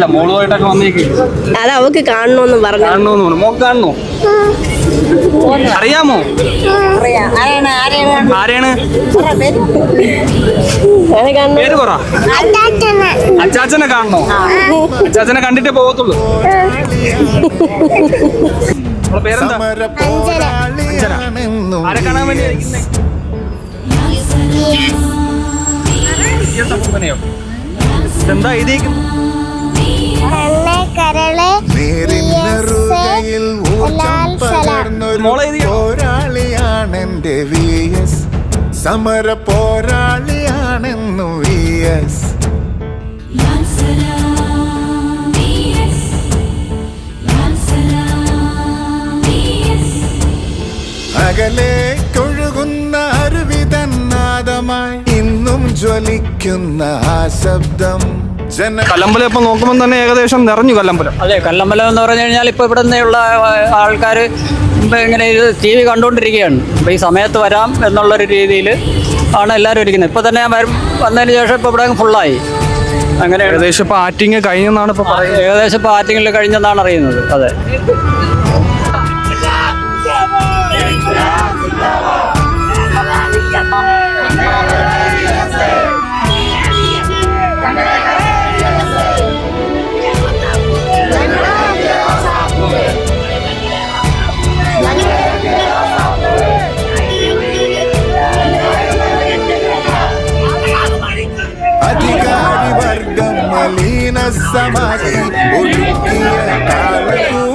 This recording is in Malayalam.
അല്ല മോളുമായിട്ടൊക്കെ വന്നേക്ക്. അത് അവക്ക് കാണണോന്ന് പറഞ്ഞു. കാണണോന്ന് പറഞ്ഞു. മോക്ക് കാണണോ? അറിയാമോ? ആരെയാണ് പേര് പറ. അച്ചാച്ചനെ. കാണണോ? അച്ചാച്ചനെ കണ്ടിട്ടേ പോകത്തുള്ളൂ. അവളെ പേരെന്താ? ആരെ കാണാൻ വേണ്ടി എന്താ ഈ പോരാളിയാണെന്റെ വി എസ് സമര പോരാളിയാണെന്നു വി എസ്. അകലേക്കൊഴുകുന്ന അരുവിതന്നാദമായി ഇന്നും ജ്വലിക്കുന്ന ആ ശബ്ദം. കല്ലമ്പലം ഇപ്പൊ നോക്കുമ്പോൾ തന്നെ ഏകദേശം നിറഞ്ഞു കല്ലമ്പലം. അതെ കല്ലമ്പലം എന്ന് പറഞ്ഞു കഴിഞ്ഞാൽ ഇപ്പൊ ഇവിടെ നിന്നുള്ള ആൾക്കാർ ഇങ്ങനെ ഇത് ടി വി കണ്ടുകൊണ്ടിരിക്കുകയാണ് അപ്പോൾ ഈ സമയത്ത് വരാം എന്നുള്ളൊരു രീതിയിൽ ആണ് എല്ലാവരും ഇരിക്കുന്നത്. ഇപ്പോൾ തന്നെ വരും വന്നതിന് ശേഷം ഇപ്പോൾ ഇവിടെ ഫുള്ളായി അങ്ങനെ ഏകദേശം ഇപ്പൊ ആറ്റിങ് കഴിഞ്ഞെന്നാണ് ഇപ്പൊ പറയുന്നത്. ഏകദേശം ഇപ്പോൾ ആറ്റിങ്ങിൽ കഴിഞ്ഞെന്നാണ് അറിയുന്നത്. അതെ. samaki ulikia karibuni